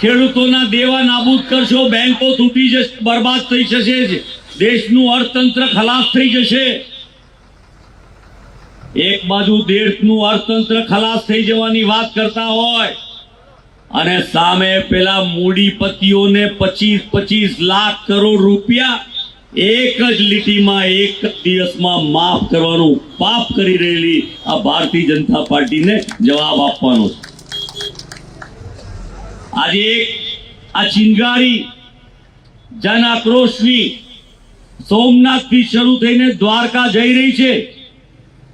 ખેડૂતોના દેવા નાબૂદ કરશો, બેંકો તૂટી જશે, બરબાદ થઈ જશે દેશનું અર્થતંત્ર ખલાસ થઈ જશે. એક બાજુ દેશનું અર્થતંત્ર ખલાસ થઈ જવાની વાત કરતા હોય, અને સામે પેલા મૂડીપતિઓને પચીસ પચીસ લાખ કરોડ રૂપિયા એક જ લીટીમાં એક દિવસમાં માફ કરવાનું પાપ કરી રહેલી આ ભારતીય જનતા પાર્ટીને જવાબ આપવાનો છે. આજે આ ચિનગારી જન આક્રોશની સોમનાથથી શરૂ થઈને દ્વારકા જઈ રહી છે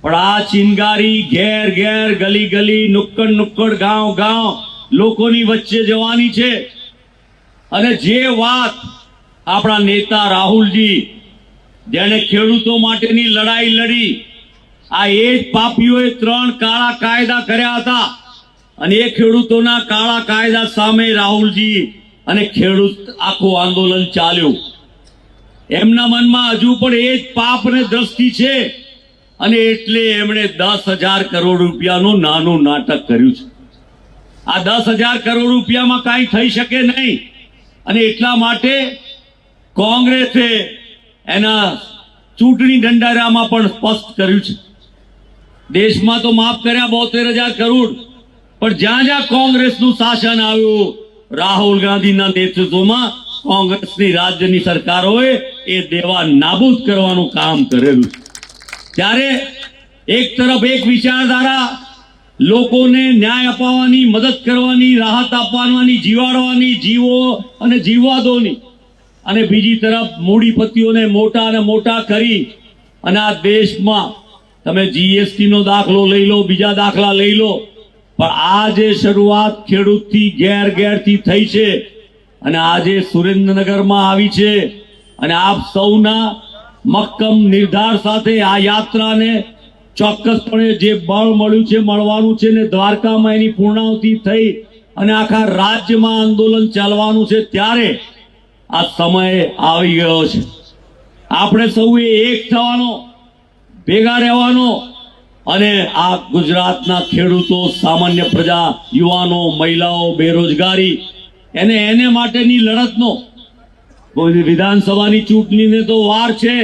પણ આ ચિનગારી ઘેર ઘેર ગલી ગલી નુક્કડ નુક્કડ ગાંવ ગાંવ લોકોની વચ્ચે જવાની છે અને જે વાત આપણા નેતા રાહુલજી જેણે ખેડૂતો માટેની લડાઈ લડી આ એ જ પાપીઓએ ત્રણ કાળા કાયદા કર્યા હતા અને એ ખેડૂતોના કાળા કાયદા સામે રાહુલજી અને ખેડૂત આખું આંદોલન ચાલ્યું. એમના મનમાં હજુ પણ એ જ પાપ ને દ્રષ્ટિ છે અને એટલે એમણે દસ હજાર કરોડ રૂપિયાનું નાનું નાટક કર્યું છે. આ દસ હજાર કરોડ રૂપિયામાં કાંઈ થઈ શકે નહીં અને એટલા માટે કોંગ્રેસે એના ચૂંટણી ઢંઢારામાં પણ સ્પષ્ટ કર્યું છે. દેશમાં તો માફ કર્યા, બોતેર હજાર કરોડ પણ જ્યાં જ્યાં કોંગ્રેસનું શાસન આવ્યું, રાહુલ ગાંધીના નેતૃત્વમાં કોંગ્રેસની રાજ્યની સરકારોએ એ દેવા નાબૂદ કરવાનું કામ કરેલું ત્યારે એક તરફ એક વિચારધારા, લોકોને ન્યાય અપાવવાની, મદદ કરવાની, રાહત આપવાની, જીવાડવાની જીવો અને જીવવાદોની અને બીજી તરફ મૂડીપતિઓને મોટા અને મોટા કરી અને આ દેશમાં તમે જીએસટીનો દાખલો લઈ લો, બીજા દાખલા લઈ લો પણ આ જે શરૂઆત ખેડૂતથી ઘેર ઘેરથી થઈ છે અને આજે સુરેન્દ્રનગરમાં આવી છે અને આપ સૌના મક્કમ નિર્ધાર સાથે આ યાત્રાને ચોક્કસપણે જે બળ મળ્યું છે, મળવાનું છે ને દ્વારકામાં એની પૂર્ણાવતિ થઈ અને આખા રાજ્યમાં આંદોલન ચાલવાનું છે ત્યારે આ સમય આવી ગયો છે. આપણે સૌએ એક થવાનો, ભેગા રહેવાનો અને આ ગુજરાતના ખેડૂતો, સામાન્ય પ્રજા, યુવાનો, મહિલાઓ, બેરોજગારી, એને એને માટેની લડતનો. વિધાનસભાની ચૂંટણીને તો વાર છે,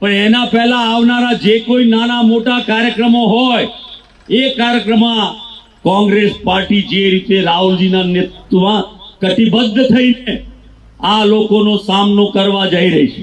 પણ એના પહેલા આવનારા જે કોઈ નાના મોટા કાર્યક્રમો હોય, એ કાર્યક્રમમાં કોંગ્રેસ પાર્ટી જે રીતે રાહુલજીના નેતૃત્વમાં કટિબદ્ધ થઈને આ લોકોનો સામનો કરવા જઈ રહી છે.